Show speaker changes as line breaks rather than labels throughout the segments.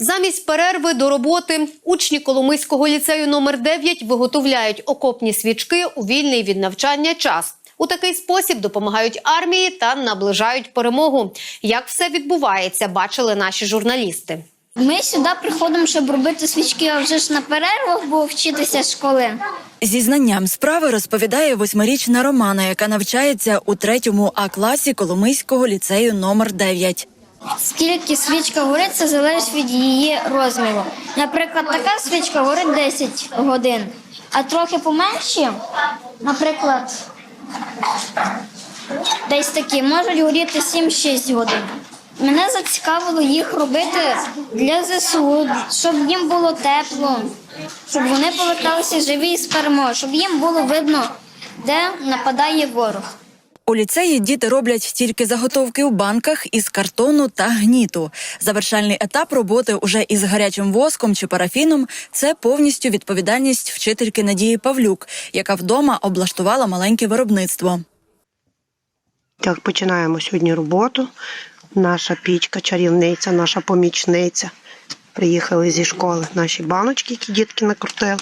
Замість перерви до роботи учні Коломийського ліцею номер 9 виготовляють окопні свічки у вільний від навчання час. У такий спосіб допомагають армії та наближають перемогу. Як все відбувається, бачили наші журналісти.
Ми сюди приходимо, щоб робити свічки, а вже ж на перервах, бо вчитися з школи.
Зі знанням справи розповідає восьмирічна Романа, яка навчається у третьому А класі Коломийського ліцею номер 9.
Скільки свічка горить, це залежить від її розміру. Наприклад, така свічка горить 10 годин, а трохи поменші, наприклад, десь такі, можуть горіти 7-6 годин. Мене зацікавило їх робити для ЗСУ, щоб їм було тепло, щоб вони поверталися живі і з перемоги, щоб їм було видно, де нападає ворог.
У ліцеї діти роблять тільки заготовки у банках із картону та гніту. Завершальний етап роботи уже із гарячим воском чи парафіном це повністю відповідальність вчительки Надії Павлюк, яка вдома облаштувала маленьке виробництво.
Так, починаємо сьогодні роботу. Наша пічка, чарівниця, наша помічниця. Приїхали зі школи наші баночки, які дітки накрутили.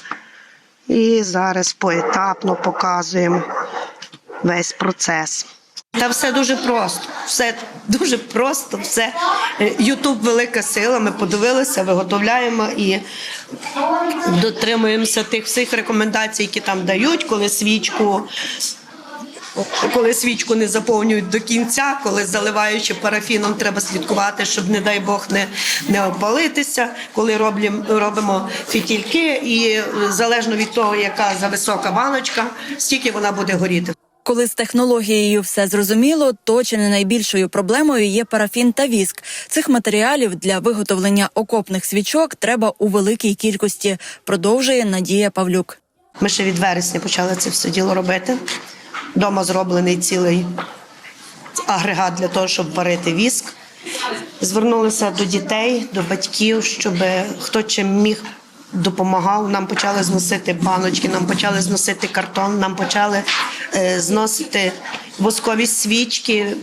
І зараз поетапно показуємо весь процес.
Та все дуже просто. Все дуже просто. Все Ютуб велика сила. Ми подивилися, виготовляємо і дотримуємося тих всіх рекомендацій, які там дають, коли свічку. Коли свічку не заповнюють до кінця, коли заливаючи парафіном, треба слідкувати, щоб, не дай Бог, не, не опалитися. Коли роблім, робимо фітільки, і залежно від того, яка за висока баночка, стільки вона буде горіти.
Коли з технологією все зрозуміло, то чи не найбільшою проблемою є парафін та віск. Цих матеріалів для виготовлення окопних свічок треба у великій кількості, продовжує Надія Павлюк.
Ми ще від вересня почали це все діло робити. Дома зроблений цілий агрегат для того, щоб варити віск. Звернулися до дітей, до батьків, щоб хто чим міг допомагав. Нам почали зносити баночки, нам почали зносити картон, нам почали зносити воскові свічки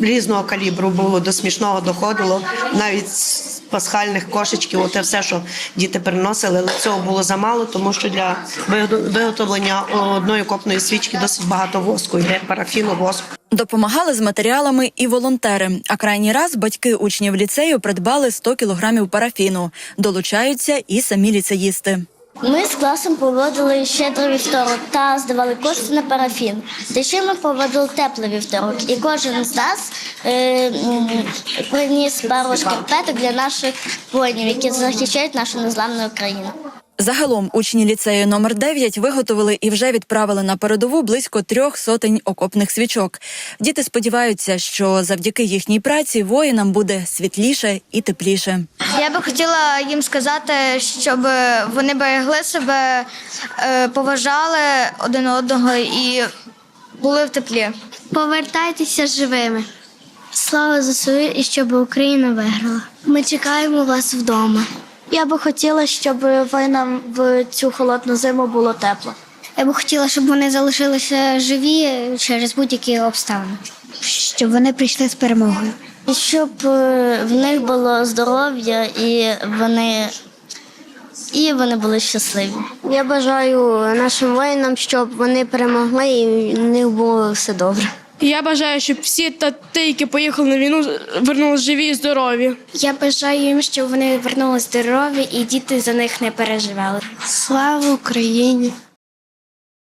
різного калібру було, до смішного доходило, навіть з пасхальних кошечків, оте все, що діти приносили, але цього було замало, тому що для виготовлення одної копної свічки досить багато воску, йде парафіну, воску.
Допомагали з матеріалами і волонтери. А крайній раз батьки учнів ліцею придбали 100 кілограмів парафіну. Долучаються і самі ліцеїсти.
Ми з класом проводили щедрий вівторок та здавали кошти на парафін. Та ще ми проводили теплий вівторок, і кожен з нас е, приніс пару шкарпеток для наших воїнів, які захищають нашу незламну Україну.
Загалом учні ліцею номер 9 виготовили і вже відправили на передову близько трьох сотень окопних свічок. Діти сподіваються, що завдяки їхній праці воїнам буде світліше і тепліше.
Я би хотіла їм сказати, щоб вони берегли себе, е, поважали один одного і були в теплі.
Повертайтеся живими. Слава ЗСУ і щоб Україна виграла. Ми чекаємо вас вдома. Я би хотіла, щоб воїнам в цю холодну зиму було тепло. Я би хотіла, щоб вони залишилися живі через будь-які обставини. Щоб вони прийшли з перемогою. І щоб е, в них було здоров'я і вони, і вони були щасливі. Я бажаю нашим воїнам, щоб вони перемогли і в них було все добре.
Я бажаю, щоб всі тати, які поїхали на війну, вернулися живі і здорові.
Я бажаю їм, щоб вони вернулися здорові і діти за них не переживали. Слава Україні!